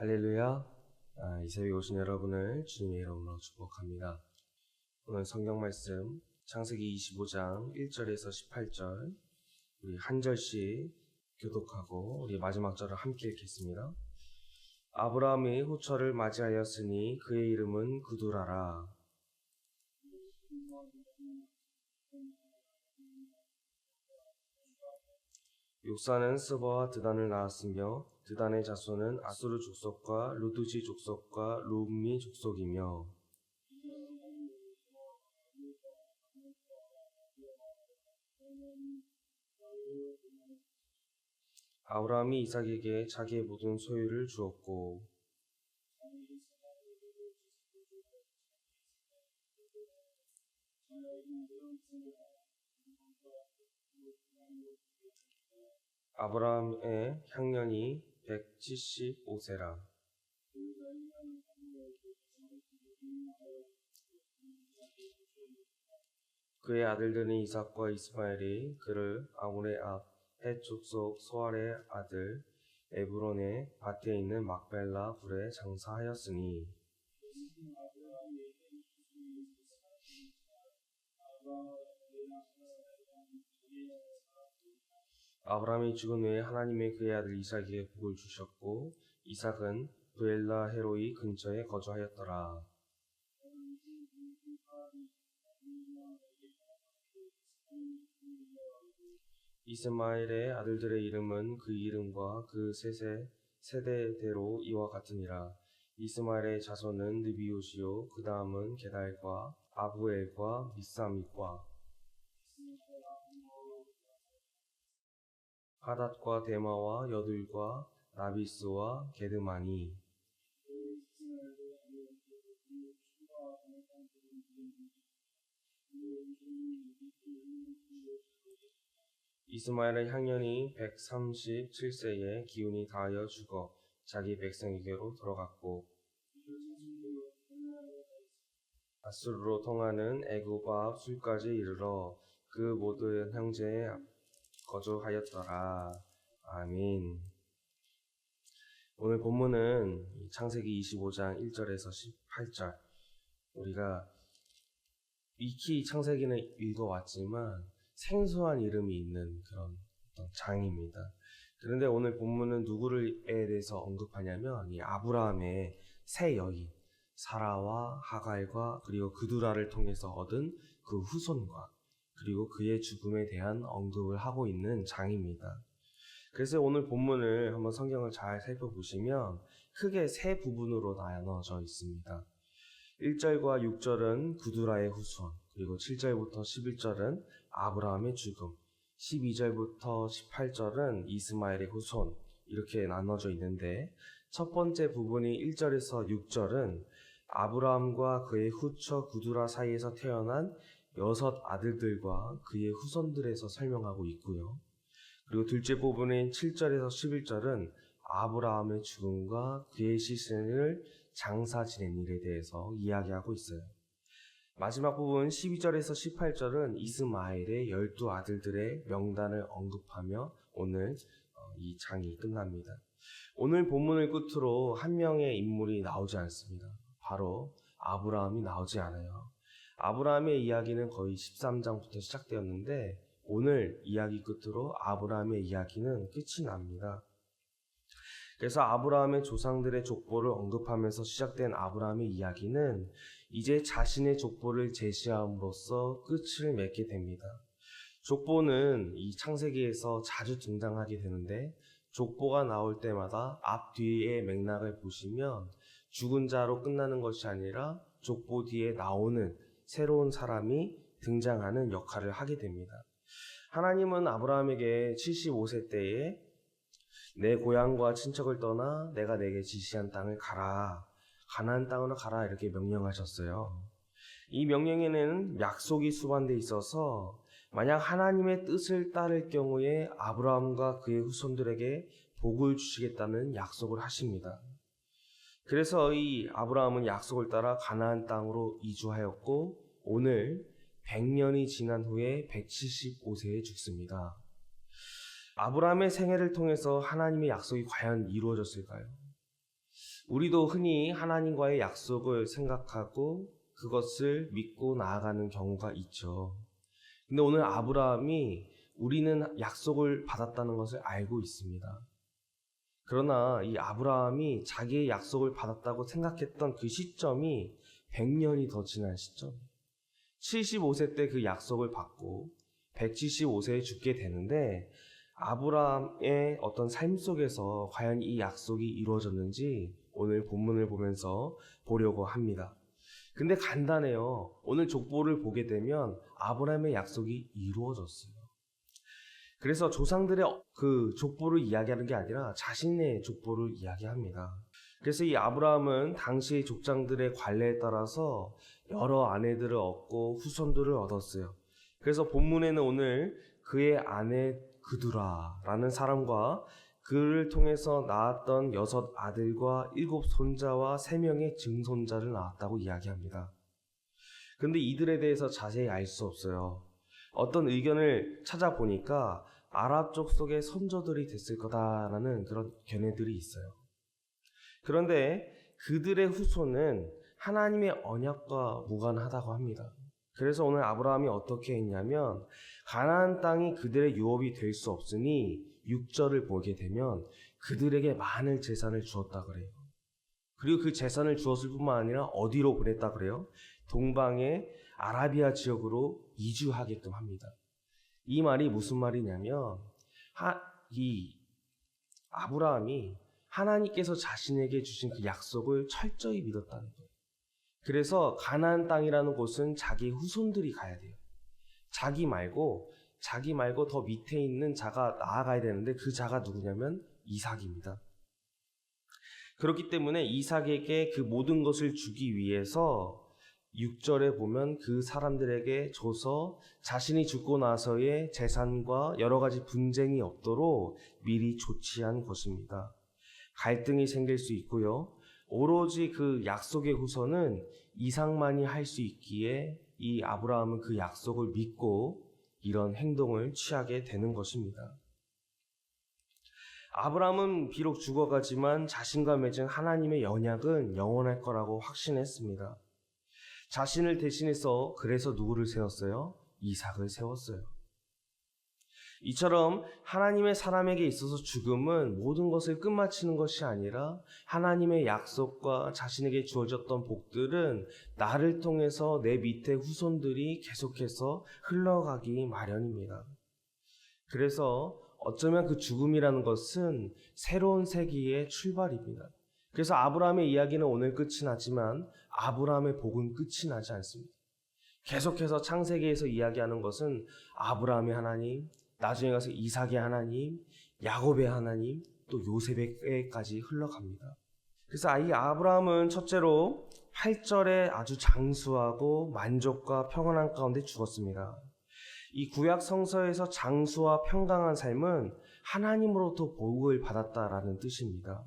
할렐루야. 아, 이 새벽에 오신 여러분을 주님의 이름으로 축복합니다. 오늘 성경 말씀 창세기 25장 1절에서 18절 우리 한 절씩 교독하고 우리 마지막 절을 함께 읽겠습니다. 아브라함이 후처를 맞이하였으니 그의 이름은 구두라라. 육사는 스바와 드단을 낳았으며 드단의 자손은 아수르 족속과 루드시 족속과 룸미 족속이며 아브라함이 이삭에게 자기의 모든 소유를 주었고 아브라함의 향년이 175세라. 그의 아들들은 이삭과 이스마엘이 그를 아몬의 앞헷 족속 소알의 아들 에브론의 밭에 있는 막벨라 굴에 장사하였으니 아브라함이 죽은 후에 하나님의 그의 아들 이삭에게 복을 주셨고 이삭은 브엘라 헤로이 근처에 거주하였더라. 이스마엘의 아들들의 이름은 그 이름과 그 세세 세대대로 이와 같으니라. 이스마엘의 자손은 느비옷이요 그 다음은 게달과 아부엘과 미사mit과 하닷과 데마와 여둘과 라비스와 게드마니 이스마엘의 향년이 137세에 기운이 다하여 죽어 자기 백성에게로 돌아갔고 아수르로 통하는 애굽과 술까지 이르러 그 모든 형제에 거주하였더라. 아민. 오늘 본문은 창세기 25장 1절에서 18절. 우리가 익히 창세기는 읽어왔지만 생소한 이름이 있는 그런 장입니다. 그런데 오늘 본문은 누구를에 대해서 언급하냐면 이 아브라함의 새 여인 사라와 하갈과 그리고 그두라를 통해서 얻은 그 후손과 그리고 그의 죽음에 대한 언급을 하고 있는 장입니다. 그래서 오늘 본문을 한번 성경을 잘 살펴보시면 크게 세 부분으로 나눠져 있습니다. 1절과 6절은 구두라의 후손, 그리고 7절부터 11절은 아브라함의 죽음, 12절부터 18절은 이스마엘의 후손, 이렇게 나눠져 있는데, 첫 번째 부분이 1절에서 6절은 아브라함과 그의 후처 구두라 사이에서 태어난 여섯 아들들과 그의 후손들에서 설명하고 있고요. 그리고 둘째 부분인 7절에서 11절은 아브라함의 죽음과 그의 시신을 장사 지낸 일에 대해서 이야기하고 있어요. 마지막 부분 12절에서 18절은 이스마엘의 열두 아들들의 명단을 언급하며 오늘 이 장이 끝납니다. 오늘 본문을 끝으로 한 명의 인물이 나오지 않습니다. 바로 아브라함이 나오지 않아요. 아브라함의 이야기는 거의 13장부터 시작되었는데 오늘 이야기 끝으로 아브라함의 이야기는 끝이 납니다. 그래서 아브라함의 조상들의 족보를 언급하면서 시작된 아브라함의 이야기는 이제 자신의 족보를 제시함으로써 끝을 맺게 됩니다. 족보는 이 창세기에서 자주 등장하게 되는데 족보가 나올 때마다 앞 뒤의 맥락을 보시면 죽은 자로 끝나는 것이 아니라 족보 뒤에 나오는 새로운 사람이 등장하는 역할을 하게 됩니다. 하나님은 아브라함에게 75세 때에 내 고향과 친척을 떠나 내가 내게 지시한 땅을 가라. 가나안 땅으로 가라 이렇게 명령하셨어요. 이 명령에는 약속이 수반돼 있어서 만약 하나님의 뜻을 따를 경우에 아브라함과 그의 후손들에게 복을 주시겠다는 약속을 하십니다. 그래서 이 아브라함은 약속을 따라 가나안 땅으로 이주하였고 오늘 100년이 지난 후에 175세에 죽습니다. 아브라함의 생애를 통해서 하나님의 약속이 과연 이루어졌을까요? 우리도 흔히 하나님과의 약속을 생각하고 그것을 믿고 나아가는 경우가 있죠. 근데 오늘 아브라함이 우리는 약속을 받았다는 것을 알고 있습니다. 그러나 이 아브라함이 자기의 약속을 받았다고 생각했던 그 시점이 100년이 더 지난 시점. 75세 때 그 약속을 받고 175세에 죽게 되는데 아브라함의 어떤 삶 속에서 과연 이 약속이 이루어졌는지 오늘 본문을 보면서 보려고 합니다. 근데 간단해요. 오늘 족보를 보게 되면 아브라함의 약속이 이루어졌어요. 그래서 조상들의 그 족보를 이야기하는 게 아니라 자신의 족보를 이야기합니다. 그래서 이 아브라함은 당시 족장들의 관례에 따라서 여러 아내들을 얻고 후손들을 얻었어요. 그래서 본문에는 오늘 그의 아내 그두라라는 사람과 그를 통해서 낳았던 여섯 아들과 일곱 손자와 세 명의 증손자를 낳았다고 이야기합니다. 근데 이들에 대해서 자세히 알 수 없어요. 어떤 의견을 찾아보니까 아랍 족 속의 선조들이 됐을 거다라는 그런 견해들이 있어요. 그런데 그들의 후손은 하나님의 언약과 무관하다고 합니다. 그래서 오늘 아브라함이 어떻게 했냐면 가나안 땅이 그들의 유업이 될 수 없으니 6절을 보게 되면 그들에게 많은 재산을 주었다 그래요. 그리고 그 재산을 주었을 뿐만 아니라 어디로 보냈다 그래요? 동방의 아라비아 지역으로 이주하게끔 합니다. 이 말이 무슨 말이냐면 하, 이 아브라함이 하나님께서 자신에게 주신 그 약속을 철저히 믿었다는 거예요. 그래서 가나안 땅이라는 곳은 자기 후손들이 가야 돼요. 자기 말고 자기 말고 더 밑에 있는 자가 나아가야 되는데 그 자가 누구냐면 이삭입니다. 그렇기 때문에 이삭에게 그 모든 것을 주기 위해서 6절에 보면 그 사람들에게 줘서 자신이 죽고 나서의 재산과 여러 가지 분쟁이 없도록 미리 조치한 것입니다. 갈등이 생길 수 있고요. 오로지 그 약속의 후손은 이상만이 할 수 있기에 이 아브라함은 그 약속을 믿고 이런 행동을 취하게 되는 것입니다. 아브라함은 비록 죽어가지만 자신과 맺은 하나님의 연약은 영원할 거라고 확신했습니다. 자신을 대신해서 그래서 누구를 세웠어요? 이삭을 세웠어요. 이처럼 하나님의 사람에게 있어서 죽음은 모든 것을 끝마치는 것이 아니라 하나님의 약속과 자신에게 주어졌던 복들은 나를 통해서 내 밑에 후손들이 계속해서 흘러가기 마련입니다. 그래서 어쩌면 그 죽음이라는 것은 새로운 세기의 출발입니다. 그래서 아브라함의 이야기는 오늘 끝이 나지만 아브라함의 복은 끝이 나지 않습니다. 계속해서 창세기에서 이야기하는 것은 아브라함의 하나님, 나중에 가서 이삭의 하나님, 야곱의 하나님, 또 요셉에게까지 흘러갑니다. 그래서 이 아브라함은 첫째로 8절에 아주 장수하고 만족과 평안한 가운데 죽었습니다. 이 구약 성서에서 장수와 평강한 삶은 하나님으로부터 복을 받았다라는 뜻입니다.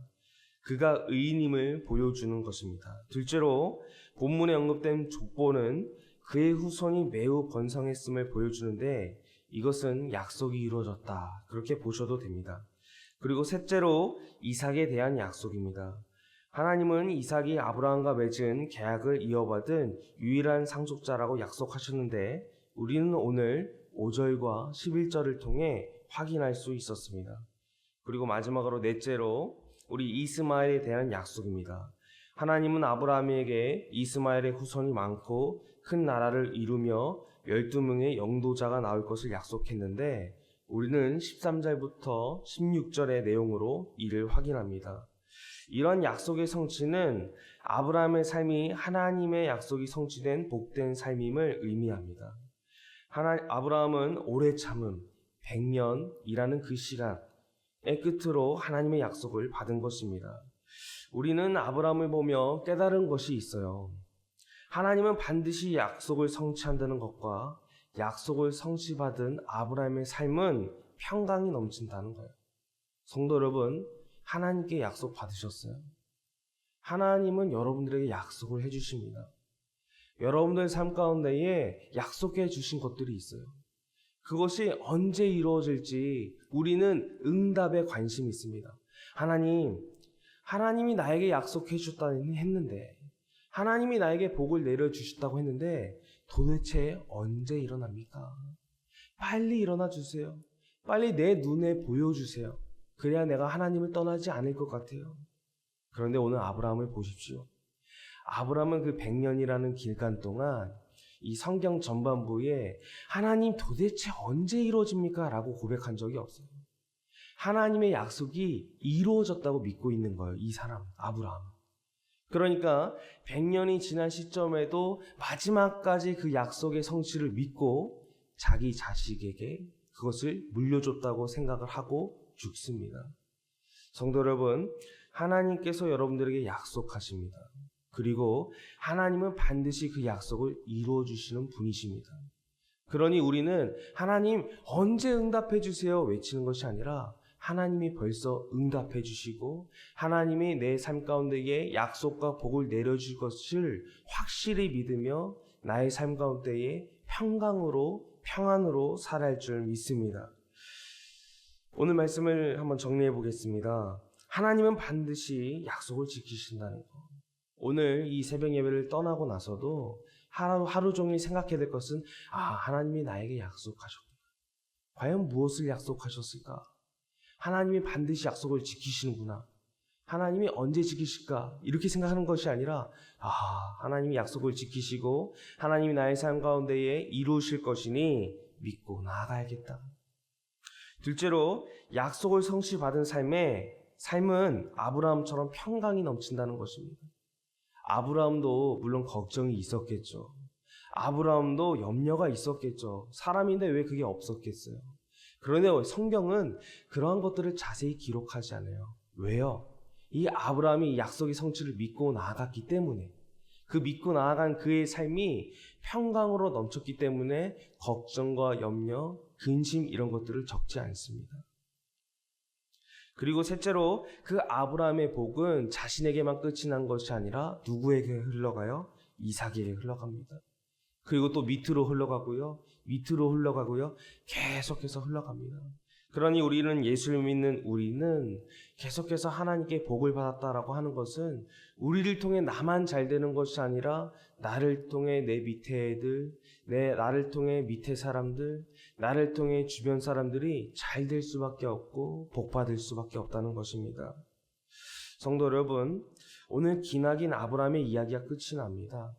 그가 의인임을 보여주는 것입니다. 둘째로 본문에 언급된 족보는 그의 후손이 매우 번성했음을 보여주는데 이것은 약속이 이루어졌다. 그렇게 보셔도 됩니다. 그리고 셋째로 이삭에 대한 약속입니다. 하나님은 이삭이 아브라함과 맺은 계약을 이어받은 유일한 상속자라고 약속하셨는데 우리는 오늘 5절과 11절을 통해 확인할 수 있었습니다. 그리고 마지막으로 넷째로 우리 이스마엘에 대한 약속입니다. 하나님은 아브라함에게 이스마엘의 후손이 많고 큰 나라를 이루며 12명의 영도자가 나올 것을 약속했는데 우리는 13절부터 16절의 내용으로 이를 확인합니다. 이런 약속의 성취는 아브라함의 삶이 하나님의 약속이 성취된 복된 삶임을 의미합니다. 하나, 아브라함은 오래 참음, 100년이라는 그 시간 의 끝으로 하나님의 약속을 받은 것입니다. 우리는 아브라함을 보며 깨달은 것이 있어요. 하나님은 반드시 약속을 성취한다는 것과 약속을 성취받은 아브라함의 삶은 평강이 넘친다는 거예요. 성도 여러분, 하나님께 약속 받으셨어요? 하나님은 여러분들에게 약속을 해주십니다. 여러분들 삶 가운데에 약속해 주신 것들이 있어요. 그것이 언제 이루어질지 우리는 응답에 관심이 있습니다. 하나님, 하나님이 나에게 약속해 주셨다는 했는데 하나님이 나에게 복을 내려 주셨다고 했는데 도대체 언제 일어납니까? 빨리 일어나 주세요. 빨리 내 눈에 보여 주세요. 그래야 내가 하나님을 떠나지 않을 것 같아요. 그런데 오늘 아브라함을 보십시오. 아브라함은 그 100년이라는 길간 동안 이 성경 전반부에 하나님 도대체 언제 이루어집니까? 라고 고백한 적이 없어요. 하나님의 약속이 이루어졌다고 믿고 있는 거예요. 이 사람, 아브라함. 그러니까 100년이 지난 시점에도 마지막까지 그 약속의 성취를 믿고 자기 자식에게 그것을 물려줬다고 생각을 하고 죽습니다. 성도 여러분, 하나님께서 여러분들에게 약속하십니다. 그리고 하나님은 반드시 그 약속을 이루어 주시는 분이십니다. 그러니 우리는 하나님 언제 응답해 주세요 외치는 것이 아니라 하나님이 벌써 응답해 주시고 하나님이 내 삶 가운데에 약속과 복을 내려줄 것을 확실히 믿으며 나의 삶 가운데에 평강으로 평안으로 살아갈 줄 믿습니다. 오늘 말씀을 한번 정리해 보겠습니다. 하나님은 반드시 약속을 지키신다는 것. 오늘 이 새벽 예배를 떠나고 나서도 하루, 하루 종일 생각해야 될 것은 아, 하나님이 나에게 약속하셨구나. 과연 무엇을 약속하셨을까? 하나님이 반드시 약속을 지키시는구나. 하나님이 언제 지키실까? 이렇게 생각하는 것이 아니라 아, 하나님이 약속을 지키시고 하나님이 나의 삶 가운데에 이루실 것이니 믿고 나아가야겠다. 둘째로 약속을 성취받은 삶에 삶은 아브라함처럼 평강이 넘친다는 것입니다. 아브라함도 물론 걱정이 있었겠죠. 아브라함도 염려가 있었겠죠. 사람인데 왜 그게 없었겠어요? 그런데 성경은 그러한 것들을 자세히 기록하지 않아요. 왜요? 이 아브라함이 약속의 성취를 믿고 나아갔기 때문에 그 믿고 나아간 그의 삶이 평강으로 넘쳤기 때문에 걱정과 염려, 근심 이런 것들을 적지 않습니다. 그리고 셋째로 그 아브라함의 복은 자신에게만 끝이 난 것이 아니라 누구에게 흘러가요? 이삭에게 흘러갑니다. 그리고 또 밑으로 흘러가고요. 밑으로 흘러가고요. 계속해서 흘러갑니다. 그러니 우리는 예수를 믿는 우리는 계속해서 하나님께 복을 받았다라고 하는 것은 우리를 통해 나만 잘 되는 것이 아니라 나를 통해 내 밑에 애들, 내 나를 통해 밑에 사람들, 나를 통해 주변 사람들이 잘 될 수밖에 없고 복 받을 수밖에 없다는 것입니다. 성도 여러분, 오늘 기나긴 아브라함의 이야기가 끝이 납니다.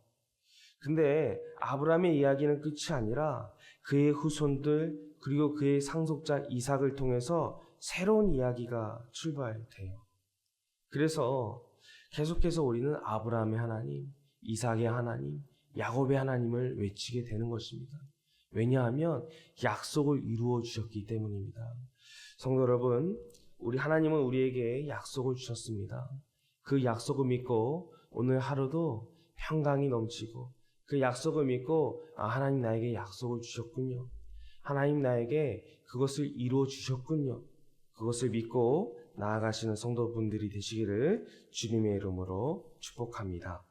근데 아브라함의 이야기는 끝이 아니라 그의 후손들 그리고 그의 상속자 이삭을 통해서 새로운 이야기가 출발돼요. 그래서 계속해서 우리는 아브라함의 하나님, 이삭의 하나님, 야곱의 하나님을 외치게 되는 것입니다. 왜냐하면 약속을 이루어 주셨기 때문입니다. 성도 여러분, 우리 하나님은 우리에게 약속을 주셨습니다. 그 약속을 믿고 오늘 하루도 평강이 넘치고 그 약속을 믿고 아, 하나님 나에게 약속을 주셨군요. 하나님 나에게 그것을 이루어 주셨군요. 그것을 믿고 나아가시는 성도분들이 되시기를 주님의 이름으로 축복합니다.